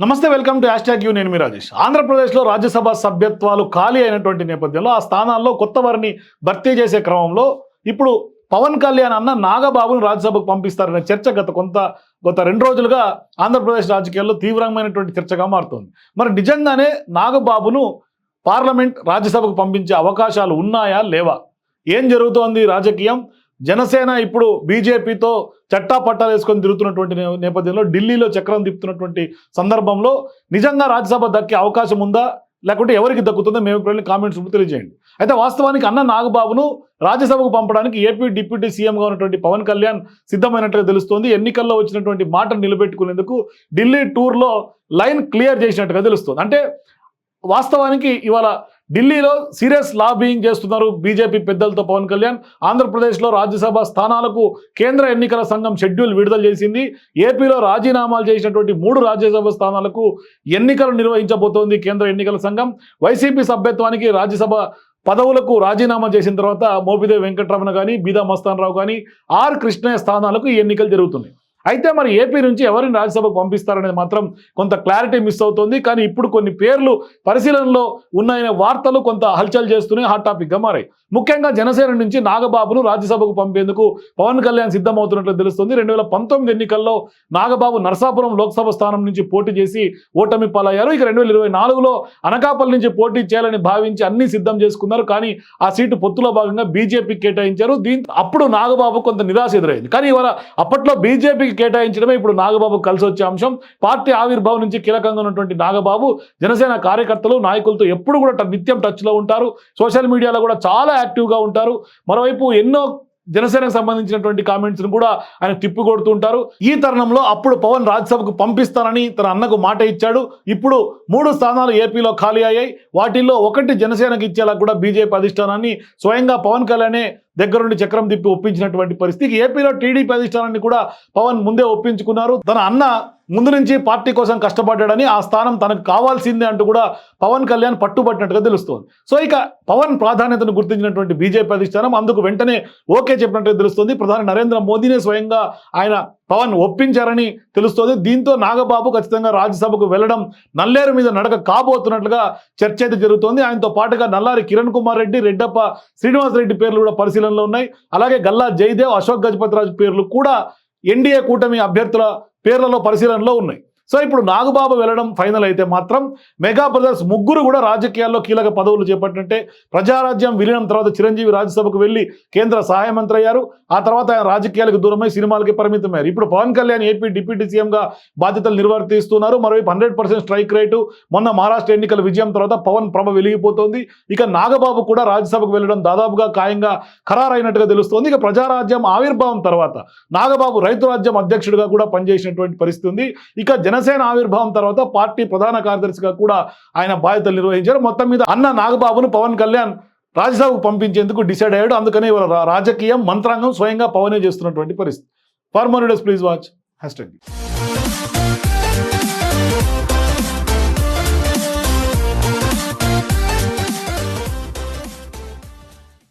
నమస్తే welcome to hash you. నేను మీ రాజేష్. ఆంధ్రప్రదేశ్లో రాజ్యసభ సభ్యత్వాలు ఖాళీ అయినటువంటి నేపథ్యంలో ఆ స్థానాల్లో కొత్త వారిని భర్తీ చేసే క్రమంలో ఇప్పుడు పవన్ కళ్యాణ్ అన్న నాగబాబును రాజ్యసభకు పంపిస్తారనే చర్చ గత కొంత గత రెండు రోజులుగా ఆంధ్రప్రదేశ్ రాజకీయాల్లో తీవ్రమైనటువంటి చర్చగా మారుతోంది. మరి నిజంగానే నాగబాబును పార్లమెంట్ రాజ్యసభకు పంపించే అవకాశాలు ఉన్నాయా లేవా? ఏం జరుగుతోంది రాజకీయం? జనసేన ఇప్పుడు బీజేపీతో చట్టా పట్టాలు వేసుకొని తిరుగుతున్నటువంటి నే- నేపథ్యంలో ఢిల్లీలో చక్రం తిప్పుతున్నటువంటి సందర్భంలో నిజంగా రాజ్యసభ దక్కే అవకాశం ఉందా? లేకుంటే ఎవరికి దక్కుతుందో మేము ఇప్పుడు కామెంట్స్ తెలియజేయండి. అయితే వాస్తవానికి అన్న నాగబాబును రాజ్యసభకు పంపడానికి ఏపీ డిప్యూటీ సీఎంగా ఉన్నటువంటి పవన్ కళ్యాణ్ సిద్ధమైనట్టుగా తెలుస్తోంది. ఎన్నికల్లో వచ్చినటువంటి మాటను నిలబెట్టుకునేందుకు ఢిల్లీ టూర్లో లైన్ క్లియర్ చేసినట్టుగా తెలుస్తుంది. అంటే వాస్తవానికి ఇవాళ ఢిల్లీలో సీరియస్ లాబింగ్ చేస్తున్నారు బీజేపీ పెద్దలతో పవన్ కళ్యాణ్. ఆంధ్రప్రదేశ్లో రాజ్యసభ స్థానాలకు కేంద్ర ఎన్నికల సంఘం షెడ్యూల్ విడుదల చేసింది. ఏపీలో రాజీనామాలు చేసినటువంటి మూడు రాజ్యసభ స్థానాలకు ఎన్నికలు నిర్వహించబోతోంది కేంద్ర ఎన్నికల సంఘం. వైసీపీ సభ్యత్వానికి రాజ్యసభ పదవులకు రాజీనామా చేసిన తర్వాత మోపిదేవి వెంకటరమణ కానీ బీదా మస్తాన్ రావు కానీ ఆర్ కృష్ణయ్య స్థానాలకు ఈ ఎన్నికలు జరుగుతున్నాయి. అయితే మరి ఏపీ నుంచి ఎవరిని రాజ్యసభకు పంపిస్తారనేది మాత్రం కొంత క్లారిటీ మిస్ అవుతుంది. కానీ ఇప్పుడు కొన్ని పేర్లు పరిశీలనలో ఉన్నాయనే వార్తలు కొంత హల్చల్ చేస్తూనే హాట్ టాపిక్గా మారాయి. ముఖ్యంగా జనసేన నుంచి నాగబాబును రాజ్యసభకు పంపేందుకు పవన్ కళ్యాణ్ సిద్ధమవుతున్నట్లు తెలుస్తుంది. రెండు వేల పంతొమ్మిది ఎన్నికల్లో నాగబాబు నరసాపురం లోక్సభ స్థానం నుంచి పోటీ చేసి ఓటమి పాలయ్యారు. ఇక రెండు వేల ఇరవై నాలుగులో అనకాపల్లి నుంచి పోటీ చేయాలని భావించి అన్ని సిద్ధం చేసుకున్నారు. కానీ ఆ సీటు పొత్తులో భాగంగా బీజేపీకి కేటాయించారు. దీంతో అప్పుడు నాగబాబు కొంత నిరాశ ఎదురైంది. కానీ ఇవాళ అప్పట్లో బీజేపీకి కేటాయించడమే ఇప్పుడు నాగబాబు కలిసి వచ్చే అంశం. పార్టీ ఆవిర్భావం నుంచి కీలకంగా ఉన్నటువంటి నాగబాబు జనసేన కార్యకర్తలు నాయకులతో ఎప్పుడు కూడా ట- నిత్యం టచ్లో ఉంటారు. సోషల్ మీడియాలో కూడా చాలా యాక్టివ్గా ఉంటారు. మరోవైపు ఎన్నో జనసేనకు సంబంధించినటువంటి కామెంట్స్ను కూడా ఆయన తిప్పికొడుతూ ఉంటారు. ఈ తరుణంలో అప్పుడు పవన్ రాజ్యసభకు పంపిస్తానని తన అన్నకు మాట ఇచ్చాడు. ఇప్పుడు మూడు స్థానాలు ఏపీలో ఖాళీ అయ్యాయి. వాటిల్లో ఒకటి జనసేనకి ఇచ్చేలా కూడా బీజేపీ అధిష్టానాన్ని స్వయంగా పవన్ కళ్యాణే దగ్గరుండి చక్రం తిప్పి ఒప్పించినటువంటి పరిస్థితి. ఏపీలో టీడీపీ అధిష్టానాన్ని కూడా పవన్ ముందే ఒప్పించుకున్నారు. తన అన్న ముందు నుంచి పార్టీ కోసం కష్టపడ్డాడని ఆ స్థానం తనకు కావాల్సిందే అంటూ కూడా పవన్ కళ్యాణ్ పట్టుబట్టినట్టుగా తెలుస్తోంది. సో ఇక పవన్ ప్రాధాన్యతను గుర్తించినటువంటి బీజేపీ అధిష్టానం అందుకు వెంటనే ఓకే చెప్పినట్టుగా తెలుస్తుంది. ప్రధాని నరేంద్ర మోదీనే స్వయంగా ఆయన పవన్ ఒప్పించారని తెలుస్తోంది. దీంతో నాగబాబు ఖచ్చితంగా రాజ్యసభకు వెళ్ళడం నల్లేరు మీద నడక కాబోతున్నట్లుగా చర్చ అయితే జరుగుతోంది. ఆయనతో పాటుగా నల్లారి కిరణ్ కుమార్ రెడ్డి రెడ్డప్ప శ్రీనివాస్ రెడ్డి పేర్లు కూడా పరిశీలనలో ఉన్నాయి. అలాగే గల్లా జయదేవ్ అశోక్ గజపతిరాజు పేర్లు కూడా ఎన్డీఏ కూటమి అభ్యర్థుల పేర్లలో పరిశీలనలో ఉన్నాయి. సో ఇప్పుడు నాగబాబు వెళ్ళడం ఫైనల్ అయితే మాత్రం మెగా బ్రదర్స్ ముగ్గురు కూడా రాజకీయాల్లో కీలక పదవులు చేపట్టినట్టే ప్రజారాజ్యం విలీనం తర్వాత చిరంజీవి రాజ్యసభకు వెళ్ళి కేంద్ర సహాయ మంత్రి అయ్యారు. ఆ తర్వాత ఆయన రాజకీయాలకు దూరమై సినిమాలకి పరిమితమయ్యారు. ఇప్పుడు పవన్ కళ్యాణ్ ఏపీ డిప్యూటీ సీఎంగా బాధ్యతలు నిర్వర్తిస్తున్నారు. మరోవైపు హండ్రెడ్ పర్సెంట్ స్ట్రైక్ రేటు. మొన్న మహారాష్ట్ర ఎన్నికల విజయం తర్వాత పవన్ ప్రభ వెలిగిపోతోంది. ఇక నాగబాబు కూడా రాజ్యసభకు వెళ్ళడం దాదాపుగా ఖాయంగా ఖరారైనట్టుగా తెలుస్తోంది. ఇక ప్రజారాజ్యం ఆవిర్భావం తర్వాత నాగబాబు రైతు రాజ్యం అధ్యక్షుడిగా కూడా పనిచేసినటువంటి పరిస్థితి ఉంది. ఇక జనసేన ఆవిర్భావం తర్వాత పార్టీ ప్రధాన కార్యదర్శిగా కూడా ఆయన బాధ్యతలు నిర్వహించారు. మొత్తం మీద అన్న నాగబాబును పవన్ కళ్యాణ్ రాజ్యసభకు పంపించేందుకు డిసైడ్ అయ్యాడు. అందుకనే ఇవాళ రాజకీయం మంత్రాంగం స్వయంగా పవనే చేస్తున్నటువంటి పరిస్థితి. Farmer please watch. హ్యాష్